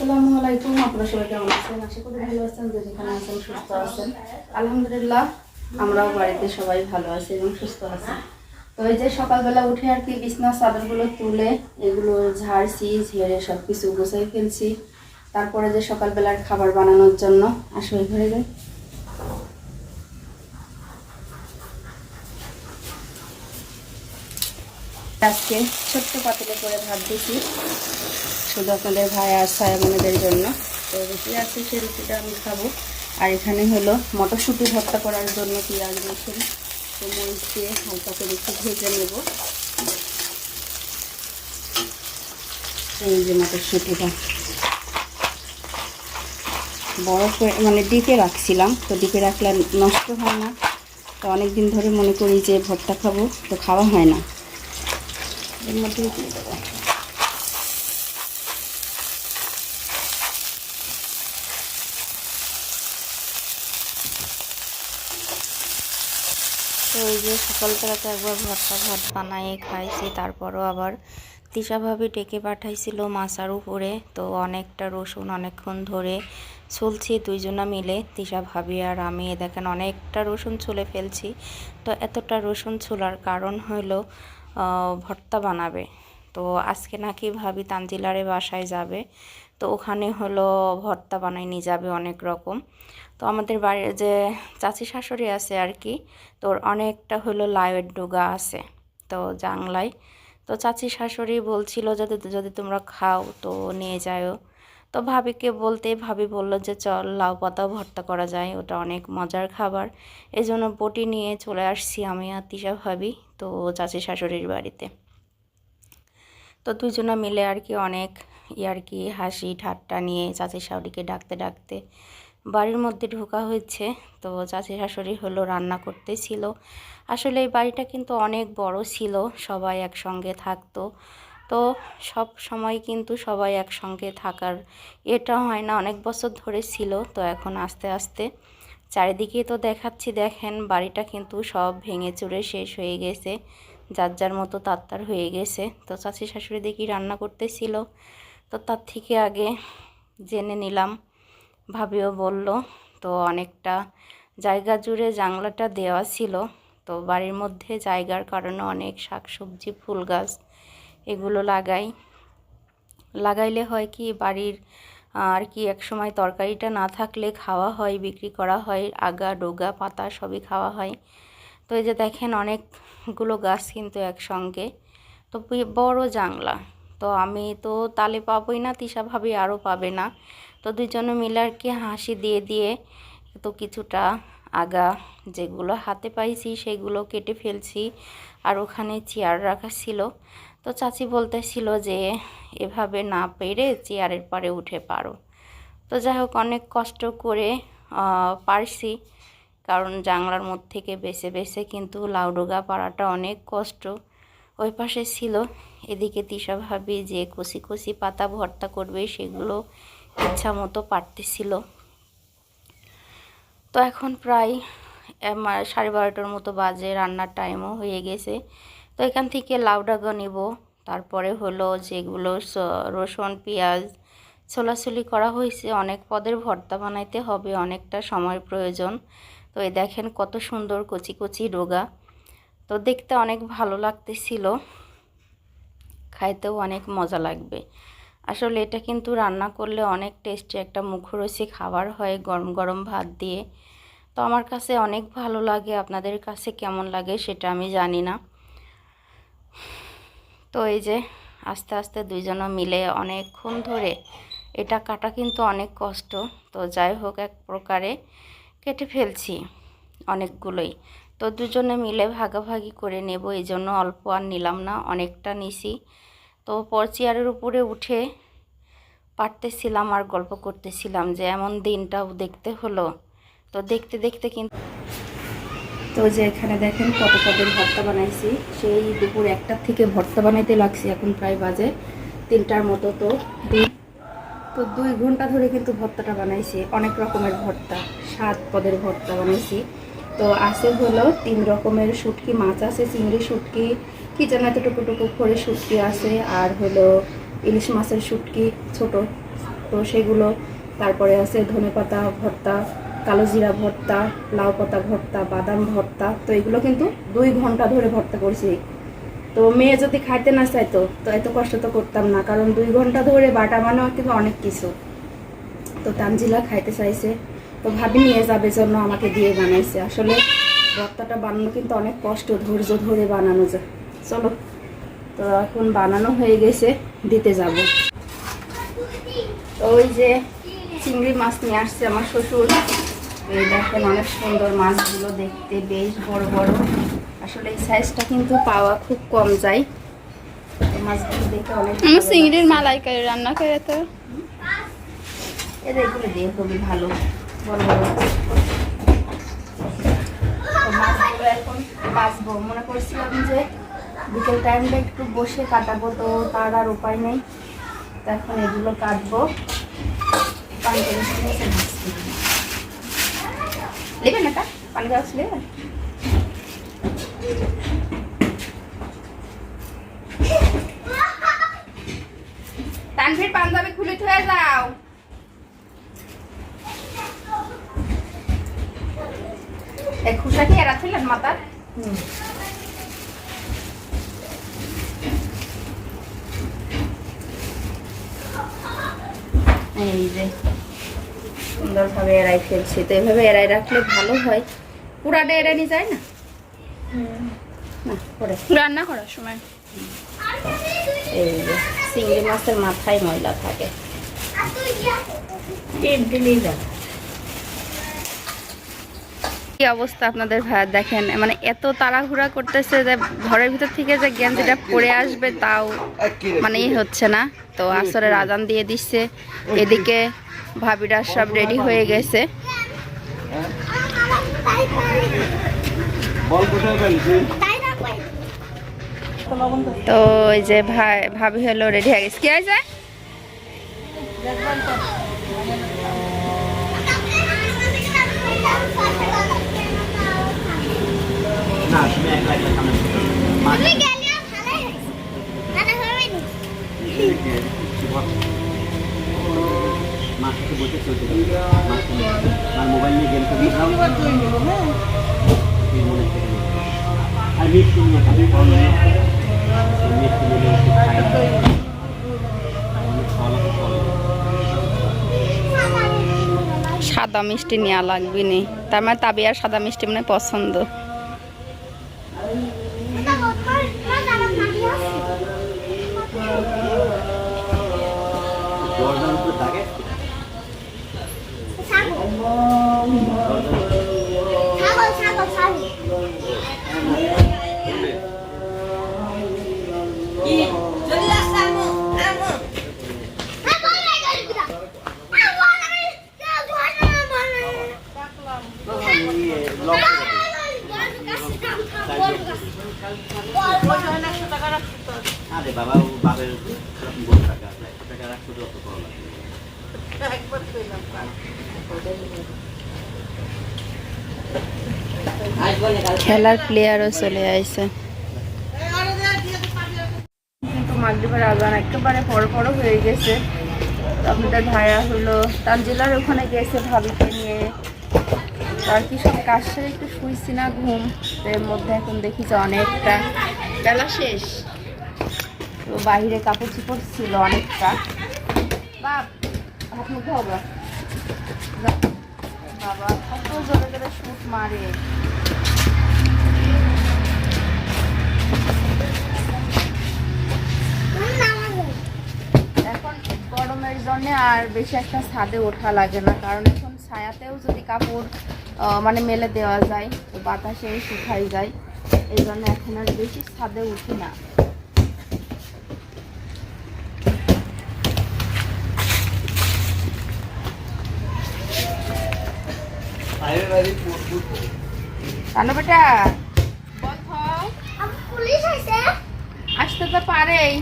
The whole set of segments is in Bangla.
আসসালামু আলাইকুম। আপনারা সবাই কেমন আছেন? আশা করি ভালো আছেন যেখানে আছেন সুস্থ আছেন। আলহামদুলিল্লাহ, আমরাও বাড়িতে সবাই ভালো আছি এবং সুস্থ আছি। তো এই যে সকালবেলা উঠে আর কি বিছনা চাদরগুলো তুলে, এগুলো ঝাড়ছি, ঝেড়ে সব কিছু ফেলছি। তারপরে যে সকালবেলার খাবার বানানোর জন্য, আসলে ঘরে যাই। আজকে ছোট্ট পাতিলে করে ভাত দিছি। শুধু আপনাদের ভাই আর সায়ামনিদের জন্য। তো রুটি আছে সেই রুটিটা আমি খাব। আর এখানে হলো মটরশুঁটি ভর্তা করার জন্য পেঁয়াজ, রসুন তো মরিচ দিয়ে হালকা করে একটু ভেজে নেব। এই যে মটরশুঁটিটা। বড় করে মানে ডিপে রাখছিলাম, তো ডিপে রাখলে নষ্ট হয় না। তো অনেক দিন ধরে মনে করি যে ভর্তা খাব, তো খাওয়া হয় না। এর মধ্যে দিয়ে দেবো। তো এই যে সকালবেলাতে একবার ভর্তা ভাত বানাই খাইছি, তারপরও আবার তিশা ভাবি ডেকে পাঠাইছিল মাছার উপরে। তো অনেকটা রসুন অনেকক্ষণ ধরে ছুলছি দুইজনা মিলে, তিশা ভাবি আর আমি। দেখেন অনেকটা রসুন ছুলে ফেলছি। তো এতটা রসুন ছুলার কারণ হলো ভর্তা বানাবে। তো আজকে নাকি ভাবি তানজিলারে বাসায় যাবে। তো ওখানে হলো ভর্তা বানাই নিয়ে যাবে অনেক রকম। তো আমাদের বাড়ির যে চাচি শাশুড়ি আছে আর কি তোর অনেকটা হলো লাউয়ের ডোগা আছে, তো জাংলায় তো চাচি শাশুড়ি বলছিল, যদি যদি তোমরা খাও, তো নিয়ে যাও তো ভাবিকে বলতে ভাবি বলল যে, চল লাউ পাতাও ভর্তা করা যায়, ওটা অনেক মজার খাবার। এই জন্য বটি নিয়ে চলে আসছি আমি আর তিশা ভাবি, তো চাচি শাশুড়ির বাড়িতে। তো দুজনে মিলে আর কি অনেক ইয়ার কি, হাসি ঠাট্টা নিয়ে চাচি শাশুড়িকে ডাকতে ডাকতে বাড়ির মধ্যে ঢোকা হয়েছে। তো চাচি শাশুড়ি হলো, রান্না করতেছিল আসলে এই বাড়িটা কিন্তু অনেক বড় ছিল, সবাই একসঙ্গে থাকতো। তো সব সময় কিন্তু সবাই একসঙ্গে থাকার এটা হয় না। অনেক বছর ধরে ছিল, তো এখন আস্তে আস্তে চারিদিকে তো দেখাচ্ছি, দেখেন বাড়িটা কিন্তু সব ভেঙে চুরে শেষ হয়ে গেছে, যার যার মতো তাত্তার হয়ে গেছে। তো চাচি শাশুড়ি দেখি রান্না করতেছিল? তো তার থেকে আগে জেনে নিলাম, ভাবিও বলল। তো অনেকটা জায়গা জুড়ে জাংলাটা দেওয়া ছিল, তো বাড়ির মধ্যে জায়গার কারণে অনেক শাকসবজি ফুল গাছ এগুলো লাগাই। লাগাইলে হয় কি, বাড়ির, আর কি, এক সময় তরকারিটা না থাকলে খাওয়া হয়, বিক্রি করা হয়, আগা, ডোগা, পাতা সবই খাওয়া হয়। তো এই যে দেখেন অনেকগুলো গাছ কিন্তু একসঙ্গে। তো বড় জাংলা তো আমি তো তালে পাবোই না, তিশা ভাবি আরও পাবে না। তো দুজনে মিলে আর কি হাসি দিয়ে দিয়ে তো কিছুটা আগা যেগুলো হাতে পাইছি সেগুলো কেটে ফেলছি। আর ওখানে চেয়ার রাখা ছিল। তো চাচি বলতেছিল যে, এভাবে না পেরে চেয়ারের পরে উঠে পারো। তো যাই হোক, অনেক কষ্ট করে পারছি। কারণ জাংলার মধ্যে থেকে বেছে বেছে কিন্তু লাউডোগা পাড়াটা অনেক কষ্ট। ওই পাশে ছিল, এদিকে তিশা ভাবি যে কচি কচি পাতা ভর্তা করবে সেগুলো ইচ্ছা মতো পারতেছিল। তো এখন প্রায় সাড়ে বারোটার মতো বাজে, রান্নার টাইমও হয়ে গেছে। তো এখান থেকে লাউডাগা নেব। তারপরে হলো যেগুলো রসুন, পেঁয়াজ ছোলাছুলি করা হয়েছে। অনেক পদের ভর্তা বানাইতে হবে, অনেকটা সময় প্রয়োজন। তো এই দেখেন কত সুন্দর কচি কচি রোগা তো দেখতে অনেক ভালো লাগতেছিল। খাইতেও অনেক মজা লাগবে। আসলে এটা কিন্তু রান্না করলে অনেক টেস্টি একটা মুখরোচি খাবার হয় গরম গরম ভাত দিয়ে। তো আমার কাছে অনেক ভালো লাগে, আপনাদের কাছে কেমন লাগে সেটা আমি জানি না। তো এই যে আস্তে আস্তে দুইজনে মিলে অনেকক্ষণ ধরে এটা কাটা কিন্তু অনেক কষ্ট। তো যাই হোক, এক প্রকারে কেটে ফেলছি অনেকগুলোই। তো দুজনে মিলে ভাগাভাগি করে নেব, এই জন্য অল্প আর নিলাম না, অনেকটা নিছি। তো পর চেয়ারের উপরে উঠে পারতেছিলাম আর গল্প করতেছিলাম যে, এমন দিনটাও দেখতে হলো। তো দেখতে দেখতে কিন্তু তো যে এখানে দেখেন কত পদের ভর্তা বানাইছি। সেই দুপুর একটার থেকে ভর্তা বানাইতে লাগছে, এখন প্রায় বাজে তিনটার মতো তো দুই তো দুই ঘণ্টা ধরে কিন্তু ভর্তাটা বানাইছি, অনেক রকমের ভর্তা, সাত পদের ভর্তা বানাইছি। তো আছে হলো তিন রকমের শুটকি, মাছ আছে, চিংড়ি শুটকি, কি যেন এতটুকু টুকু করে শুটকি আছে, আর হলো ইলিশ মাছের শুটকি ছোট, তো সেগুলো। তারপরে আছে ধনেপাতা, ভর্তা কালো জিরা ভর্তা, লাউ পাতা ভর্তা, বাদাম ভর্তা, তো এগুলো কিন্তু দুই ঘণ্টা ধরে ভর্তা করছি। তো মেয়ে যদি খাইতে না চাইতো, তো এত কষ্ট তো করতাম না, কারণ দুই ঘণ্টা ধরে বাটা মানেও কিন্তু অনেক কিছু। তো তানজিলা খাইতে চাইছে, তো ভাবি নিয়ে যাবে জন্য আমাকে দিয়ে বানাইছে। আসলে ভর্তাটা বানানো কিন্তু অনেক কষ্ট, ধৈর্য ধরে বানানো যায় চলো, তো এখন বানানো হয়ে গেছে, দিতে যাব। ওই যে চিংড়ি মাছ নিয়ে আসছে আমার শ্বশুর। এই দেখেন অনেক সুন্দর মাছগুলো দেখতে বেশ বড় বড়। আসলে এই সাইজটা কিন্তু পাওয়া খুব কম যায়। মাছগুলো দেখে অনেক ভালো চিংড়ির। মালাইকারি রান্না করে তো। এদের এগুলো দিয়ে খুবই ভালো। বড় বড়। মাছগুলো এখন বাঁচবো। মনে করছিলাম যে বিকেল টাইমটা একটু বসে কাটাবো তো তার আর উপায় নেই। তো এখন এগুলো কাটবো। পানি নেবেন এটা পানি গাছ নেবেন তানভীর পাঞ্জাবি খুলে থয়ে যাও। এই খুশা কি এরা ছিলেন মাতার? এই যে। সুন্দরভাবে এড়াই ফেলছি। তো এভাবে এড়াই রাখলে ভালো হয়। পুরাটা এড়ানি যায় না? রান্না করার সময়। এই যে চিংড়ি মাছের মাথায় ময়লা থাকে। কি অবস্থা আপনাদের ভাইয়া দেখেন মানে এত তাড়াহুড়া করতেছে যে ঘরের ভিতর থেকে যে গেঞ্জিটা পরে আসবে তাও মানে ই হচ্ছে না। তো আসরের আজান দিয়ে দিচ্ছে। এদিকে ভাবিরা সব রেডি হয়ে গেছে। তো ওই যে ভাই ভাবি হলো রেডি হয়ে গেছে। কি হয়েছে? না মার সাথে বসে চলতে মার মোবাইল নিয়ে গেম খেলি এই থেকে নেই। আর মিষ্টি নিয়ে খাবি মিষ্টি নিয়ে একটু খাই অনেক ফল আছে, ফল সাদা মিষ্টি নেওয়া লাগবে নি। তার মানে তাবি আর সাদা মিষ্টি মানে পছন্দ। বাবের টাকা আছে টাকা রাখতে লাগে। খেলার প্লেয়ারও চলে আইছে। কিন্তু মাগরিবের আজান একেবারে পর পর হয়ে গেছে। আপনাদের ভাইয়া হলো তানজিলার ওখানে গেছে ভাবিকে নিয়ে। আর কি সব কাজ সেরে একটু শুইছি না ঘুম এর মধ্যে এখন দেখি যে অনেকটা। বেলা শেষ। তো বাইরে কাপড় চোপড় ছিল অনেকটা। হবে বাবা, কত জোরে জোরে মারে। এখন গরমের জন্য আর বেশি একটা ছাদে ওঠা লাগে না, কারণ এখন ছায়াতেও যদি কাপড় মানে মেলে দেওয়া যায়, তো বাতাসেও শুকাই যায়। এই জন্য এখন আর বেশি ছাদে উঠি না। বেটা আসতে তো পারেই।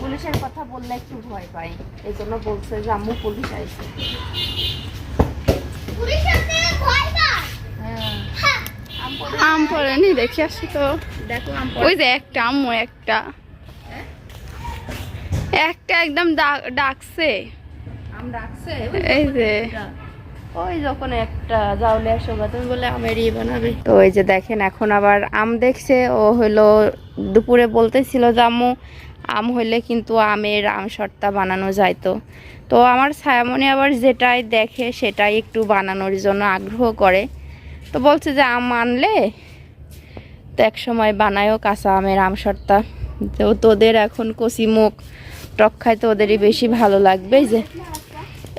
পুলিশের কথা বললে একটু ভয় পাই। এই জন্য বলছে যে আম্মু পুলিশ আইছে। হ্যাঁ। আম পড়ে- আম পড়েনি দেখে আসি তো। দেখো আম ওই যে একটা আম্মু একটা। একটা একদম ডাকছে। এই যে। ওই যখন একটা জাউলে আসো তুমি বলে আমেরই বানাবে। তো ওই যে দেখেন এখন আবার আম দেখছে। ও হলো দুপুরে বলতেছিল যে আম্মু আম হইলে কিন্তু আমের আম শর্তা বানানো যাইতো। তো আমার ছায়ামণি আবার যেটাই দেখে সেটাই একটু বানানোর জন্য আগ্রহ করে। তো বলছে যে আম আনলে? তো এক সময় বানায়ও কাঁচা আমের আম শর্তা তো তোদের এখন কচি মুখ। টক খাইতে ওদেরই বেশি ভালো লাগবে যে।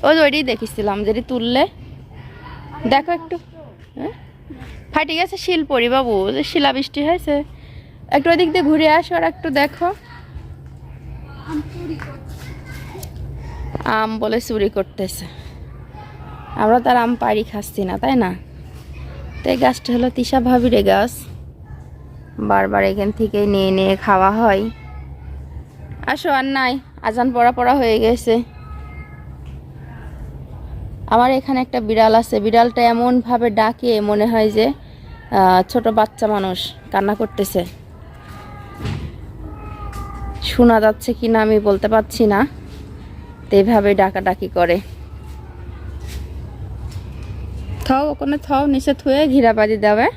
ওই ওইটাই দেখেছিলাম, যেটি তুললে। দেখো একটু। হ্যাঁ? ফাটি গেছে শিল পরি বাবু যে শিলা বৃষ্টি হয়েছে। একটু ওদিক দিয়ে ঘুরে আসো আর একটু দেখো। আম বলে চুরি করতেছে। আমরা তার আম পাড়ি খাচ্ছি না, তাই না? তো এই গাছটা হলো তিশা ভাবিরে গাছ। বারবার এখান থেকে নিয়ে নিয়ে খাওয়া হয়। আসো আর নাই। আজান পড়া পড়া হয়ে গেছে। আমার এখানে একটা বিড়াল আছে। বিড়ালটা এমনভাবে ডাকে মনে হয় যে ছোট বাচ্চা মানুষ কান্না করতেছে। শোনা যাচ্ছে কি না আমি বলতে পারছি না, তো এইভাবে ডাকাডাকি করে। থাও, ওখানে থাও, নিচে থুয়ে ঘিরাবাজি দেবে